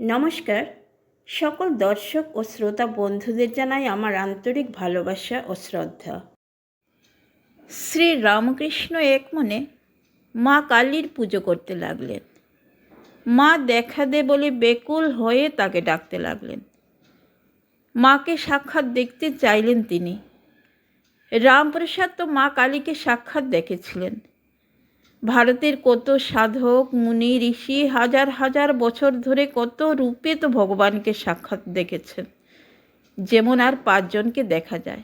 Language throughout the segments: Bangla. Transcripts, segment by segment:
নমস্কার। সকল দর্শক ও শ্রোতা বন্ধুদের জানাই আমার আন্তরিক ভালোবাসা ও শ্রদ্ধা। শ্রী রামকৃষ্ণ এক মনে মা কালীর পুজো করতে লাগলেন। মা দেখা দে বলে বেকুল হয়ে তাকে ডাকতে লাগলেন। মাকে সাক্ষাৎ দেখতে চাইলেন তিনি। রামপ্রসাদ তো মা কালীকে সাক্ষাৎ দেখেছিলেন। ভারতের কত সাধক, মুনি, ঋষি হাজার হাজার বছর ধরে কত রূপে তো ভগবানকে সাক্ষাৎ দেখেছেন। যেমন আর পাঁচজনকে দেখা যায়,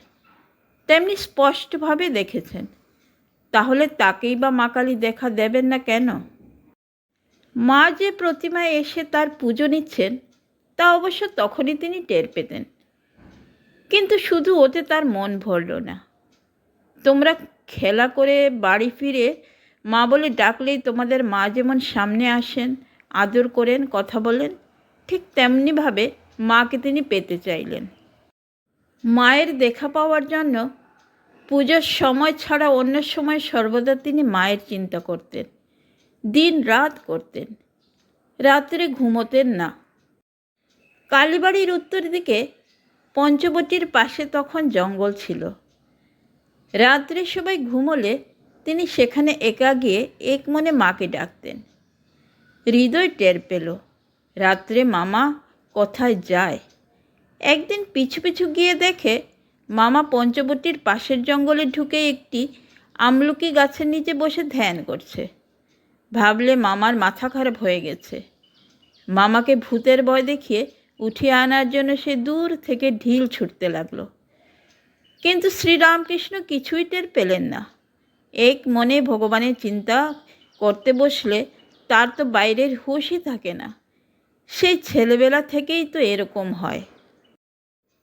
তেমনি স্পষ্টভাবে দেখেছেন। তাহলে তাকেই বা মা কালী দেখা দেবেন না কেন? মা যে প্রতিমায় এসে তার পুজো নিচ্ছেন, তা অবশ্য তখনই তিনি টের পেতেন। কিন্তু শুধু ওতে তার মন ভরল না। তোমরা খেলা করে বাড়ি ফিরে মা বলে, ডাকলেই তোমাদের মা যেমন সামনে আসেন, আদর করেন, কথা বলেন, ঠিক তেমনিভাবে মাকে তিনি পেতে চাইলেন। মায়ের দেখা পাওয়ার জন্য পুজোর সময় ছাড়া অন্য সময় সর্বদা তিনি মায়ের চিন্তা করতেন, দিন রাত করতেন, রাত্রে ঘুমোতেন না। কালীবাড়ির উত্তর দিকে পঞ্চবটির পাশে তখন জঙ্গল ছিল। রাত্রে সবাই ঘুমোলে তিনি সেখানে একা গিয়ে এক মনে মাকে ডাকতেন। হৃদয় টের পেল। রাত্রে মামা কোথায় যায়? একদিন পিছু পিছু গিয়ে দেখে মামা পঞ্চবটির পাশের জঙ্গলে ঢুকে একটি আমলকি গাছের নিচে বসে ধ্যান করছে। ভাবলে মামার মাথা খারাপ হয়ে গেছে। মামাকে ভূতের ভয় দেখিয়ে উঠিয়ে আনার জন্য সে দূর থেকে ঢিল ছুটতে লাগল। কিন্তু শ্রীরামকৃষ্ণ কিছুই টের পেলেন না। এক মনে ভগবানের চিন্তা করতে বসলে তার তো বাইরের হুঁশই থাকে না। সেই ছেলেবেলা থেকেই তো এরকম হয়।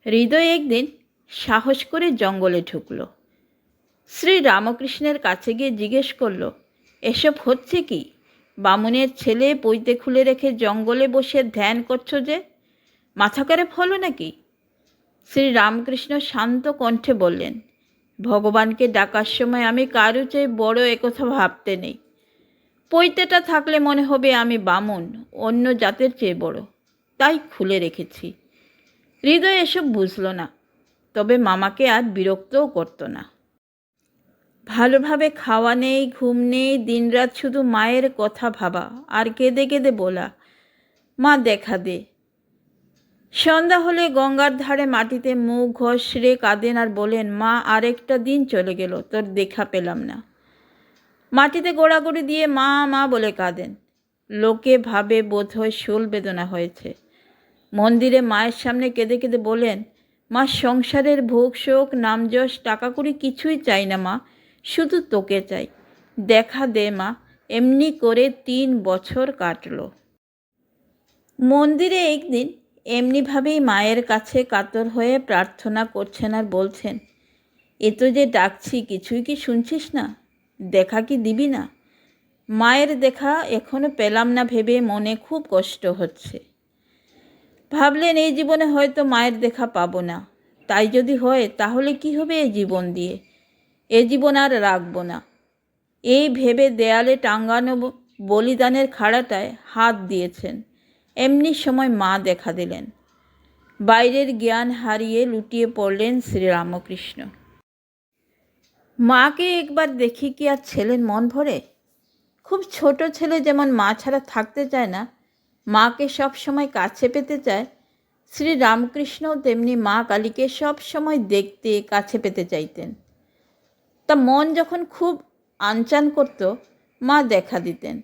হৃদয় একদিন সাহস করে জঙ্গলে ঢুকল। শ্রী রামকৃষ্ণের কাছে গিয়ে জিজ্ঞেস করল, এসব হচ্ছে কি? বামুনের ছেলে পইতে খুলে রেখে জঙ্গলে বসে ধ্যান করছ যে? মাথা করে ফলো নাকি? শ্রী রামকৃষ্ণ শান্ত কণ্ঠে বললেন ভগবানকে ডাকার সময় আমি কারও চেয়ে বড় একথা ভাবতে নেই। পৈতেটা থাকলে মনে হবে আমি বামন, অন্য জাতের চেয়ে বড়। তাই খুলে রেখেছি। হৃদয় এসব বুঝল না, তবে মামাকে আর বিরক্তও করতো না। ভালোভাবে খাওয়া নেই, ঘুম নেই, দিনরাত শুধু মায়ের কথা ভাবা, আর কেঁদে কেঁদে বলা, মা, দেখা দে। সন্ধ্যা হলে গঙ্গার ধারে মাটিতে মুখ ঘষড়ে কাঁদেন আর বলেন, মা, আরেকটা দিন চলে গেল, তোর দেখা পেলাম না। মাটিতে গোড়াগড়ি দিয়ে মা মা বলে কাঁদেন। লোকে ভাবে বোধ হয় শোল বেদনা হয়েছে। মন্দিরে মায়ের সামনে কেঁদে কেঁদে বলেন, মা, সংসারের ভোগ শোক নামযশ টাকা করি কিছুই চাই না মা, শুধু তোকে চাই। দেখা দে মা, এমনি করে তিন বছর কাটলো। মন্দিরে একদিন এমনিভাবেই মায়ের কাছে কাতর হয়ে প্রার্থনা করছেন আর বলছেন, এ তো যে ডাকছি, কিছুই কি শুনছিস না? দেখা কি দিবি না? মায়ের দেখা এখনও পেলাম না ভেবে মনে খুব কষ্ট হচ্ছে। ভাবলেন, এই জীবনে হয়তো মায়ের দেখা পাবো না। তাই যদি হয়, তাহলে কি হবে এই জীবন দিয়ে? এ জীবন আর রাখব না। এই ভেবে দেয়ালে টাঙ্গানো বলিদানের খাড়াটায় হাত দিয়েছেন। এমনি সময় মা দেখা দিলেন। বাইরের জ্ঞান হারিয়ে লুটিয়ে পড়লেন শ্রীরামকৃষ্ণ। মাকে একবার দেখি কি আর ছেলের মন ভরে? খুব ছোট ছেলে যেমন মা ছাড়া থাকতে চায় না, মাকে সব সময় কাছে পেতে চায় শ্রী রামকৃষ্ণ তেমনি মা কালীকে সব সময় দেখতে কাছে পেতে চাইতেন। তা মন যখন খুব আনচান করত, মা দেখা দিতেন।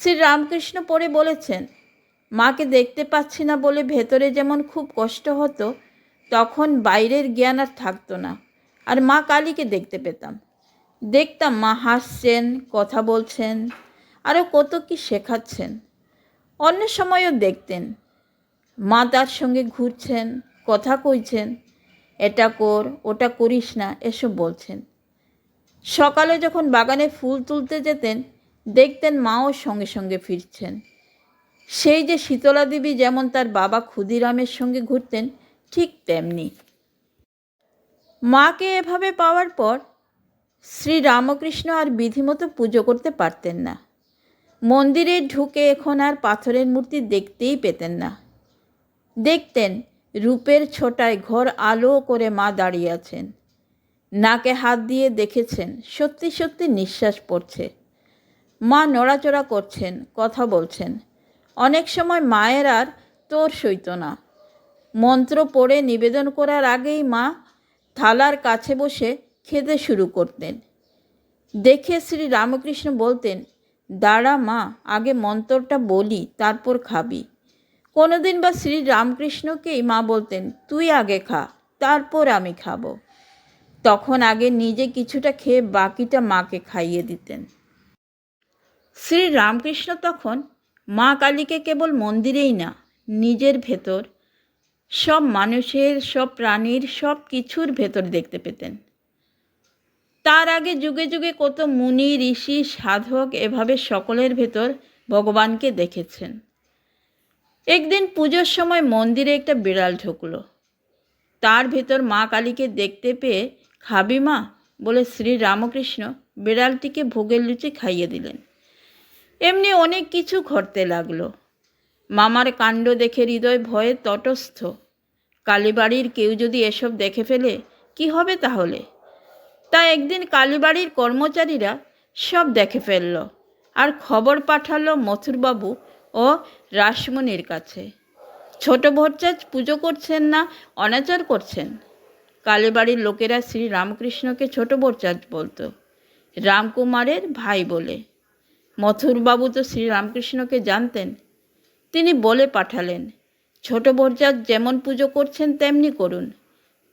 শ্রী রামকৃষ্ণ পরে বলেছেন মাকে দেখতে পাচ্ছি না বলে ভেতরে যেমন খুব কষ্ট হতো, তখন বাইরের জ্ঞান আর থাকতো না। আর মা কালীকে দেখতে পেতাম। দেখতাম মা হাসছেন, কথা বলছেন আরও কত কি শেখাচ্ছেন। অন্য সময়ও দেখতেন। মা তার সঙ্গে ঘুরছেন, কথা কইছেন, এটা কর, ওটা করিস না, এসব বলছেন। সকালে যখন বাগানে ফুল তুলতে যেতেন, দেখতেন মাও সঙ্গে সঙ্গে ফিরছেন। সেই যে শীতলা দেবী যেমন তার বাবা ক্ষুদিরামের সঙ্গে ঘুরতেন, ঠিক তেমনি। মাকে এভাবে পাওয়ার পর শ্রী রামকৃষ্ণ আর বিধিমতো পুজো করতে পারতেন না। মন্দিরে ঢুকে এখন আর পাথরের মূর্তি দেখতেই পেতেন না। দেখতেন রূপের ছোটায় ঘর আলো করে মা দাঁড়িয়ে আছেন। নাকে হাত দিয়ে দেখেছেন সত্যি সত্যি নিঃশ্বাস পড়ছে। মা নড়াচড়া করছেন, কথা বলছেন। অনেক সময় মায়ের আর তোর সইত না। মন্ত্র পড়ে নিবেদন করার আগেই মা থালার কাছে বসে খেতে শুরু করতেন। দেখে শ্রী রামকৃষ্ণ বলতেন, দাঁড়া মা, আগে মন্ত্রটা বলি, তারপর খাবি। কোনোদিন বা শ্রী রামকৃষ্ণকেই মা বলতেন, তুই আগে খা, তারপর আমি খাব। তখন আগে নিজে কিছুটা খেয়ে বাকিটা মাকে খাইয়ে দিতেন। শ্রী রামকৃষ্ণ তখন মা কালীকে কেবল মন্দিরেই না, নিজের ভেতর, সব মানুষের, সব প্রাণীর, সব কিছুর ভেতর দেখতে পেতেন। তার আগে যুগে যুগে কত মুনি, ঋষি, সাধক এভাবে সকলের ভেতর ভগবানকে দেখেছেন। একদিন পুজোর সময় মন্দিরে একটা বিড়াল ঢুকলো। তার ভেতর মা কালীকে দেখতে পেয়ে, খাবি মা? বলে শ্রী রামকৃষ্ণ বিড়ালটিকে ভোগের লুচি খাইয়ে দিলেন। এমনি অনেক কিছু ঘটতে লাগল। মামার কাণ্ড দেখে হৃদয় ভয়ে তটস্থ। কালীবাড়ির কেউ যদি এসব দেখে ফেলে, কি হবে তাহলে? তা একদিন কালীবাড়ির কর্মচারীরা সব দেখে ফেলল আর খবর পাঠালো মথুরবাবু ও রাসমণির কাছে। ছোট ভট্টাচ পুজো করছেন না, অনাচার করছেন? কালীবাড়ির লোকেরা শ্রী রামকৃষ্ণকে ছোট ভট্টাচ বলতো, রামকুমারের ভাই বলে। মথুরবাবু তো শ্রীরামকৃষ্ণকে জানতেন। তিনি বলে পাঠালেন, ছোট বরজাত যেমন পুজো করছেন তেমনি করুন।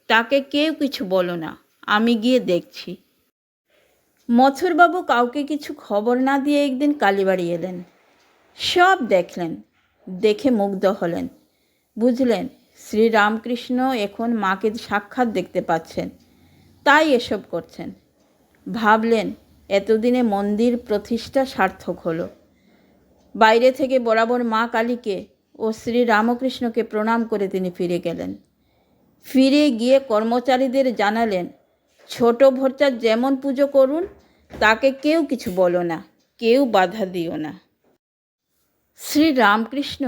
তাকে কেউ কিছু বলো না, আমি গিয়ে দেখছি। মথুরবাবু কাউকে কিছু খবর না দিয়ে একদিন কালীবাড়ি এলেন। সব দেখলেন, দেখে মুগ্ধ হলেন। বুঝলেন, শ্রীরামকৃষ্ণ এখন মাকে সাক্ষাৎ দেখতে পাচ্ছেন, তাই এসব করছেন। ভাবলেন এতদিনে মন্দির প্রতিষ্ঠা সার্থক হলো। বাইরে থেকে বরাবর মা কালীকে ও শ্রী রামকৃষ্ণকে প্রণাম করে তিনি ফিরে গেলেন। ফিরে গিয়ে কর্মচারীদের জানালেন, ছোট ভর্তার যেমন পুজো করুন, তাকে কেউ কিছু বলো না, কেউ বাধা দিও না। শ্রী রামকৃষ্ণ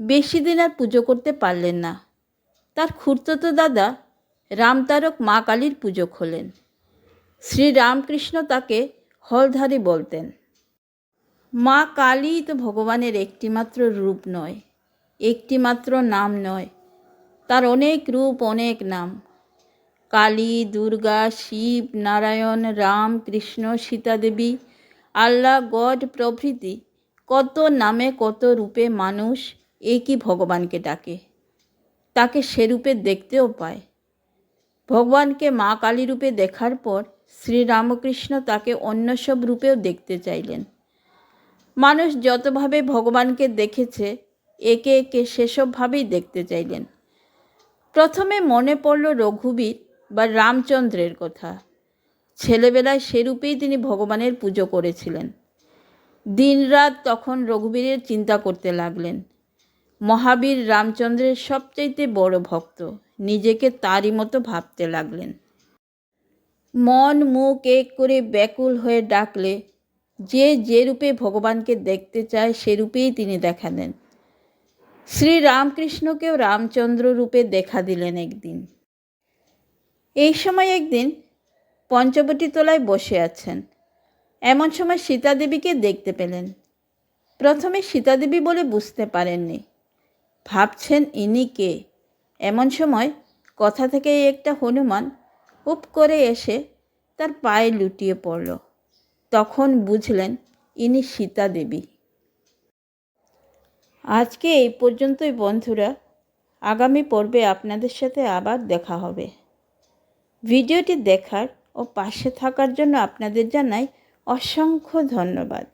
বেশি দিন আর পুজো করতে পারলেন না। তার খুড়তো দাদা, রামতারক মা কালীর পুজো খোলেন। শ্রী রামকৃষ্ণ তাকে হলধারী বলতেন। মা কালী তো ভগবানের একটিমাত্র রূপ নয়, একটিমাত্র নাম নয়, তার অনেক রূপ, অনেক নাম। কালী, দুর্গা, শিব, নারায়ণ রাম কৃষ্ণ সীতাদেবী আল্লাহ গড, প্রভৃতি কত নামে, কত রূপে মানুষ একই ভগবানকে ডাকে। তাকে সে রূপে দেখতেও পায়। ভগবানকে মা কালী রূপে দেখার পর শ্রীরামকৃষ্ণ তাকে অন্য সব রূপেও দেখতে চাইলেন। মানুষ যতভাবে ভগবানকে দেখেছে, একে একে সেসবভাবেই দেখতে চাইলেন। প্রথমে মনে পড়ল রঘুবীর বা রামচন্দ্রের কথা। ছেলেবেলায় সেরূপেই তিনি ভগবানের পুজো করেছিলেন। দিনরাত তখন রঘুবীরের চিন্তা করতে লাগলেন। মহাবীর রামচন্দ্রের সবচাইতে বড় ভক্ত, নিজেকে তারই মতো ভাবতে লাগলেন। মন, মুখ এক করে ব্যাকুল হয়ে ডাকলে, যে যে রূপে ভগবানকে দেখতে চায় সে রূপেই তিনি দেখা দেন শ্রী রামকৃষ্ণকেও রামচন্দ্র রূপে দেখা দিলেন একদিন। এই সময় একদিন পঞ্চবটী তলায় বসে আছেন। এমন সময় সীতাদেবীকে দেখতে পেলেন। প্রথমে সীতাদেবী বলে বুঝতে পারেননি। ভাবছেন, ইনি কে? এমন সময় কথা থেকে একটা হনুমান উপ করে এসে তার পায়ে লুটিয়ে পড়ল। তখন বুঝলেন ইনি সীতা দেবী। আজকে এই পর্যন্তই বন্ধুরা। আগামী পর্বে আপনাদের সাথে আবার দেখা হবে। ভিডিওটি দেখার ও পাশে থাকার জন্য আপনাদের জানাই অসংখ্য ধন্যবাদ।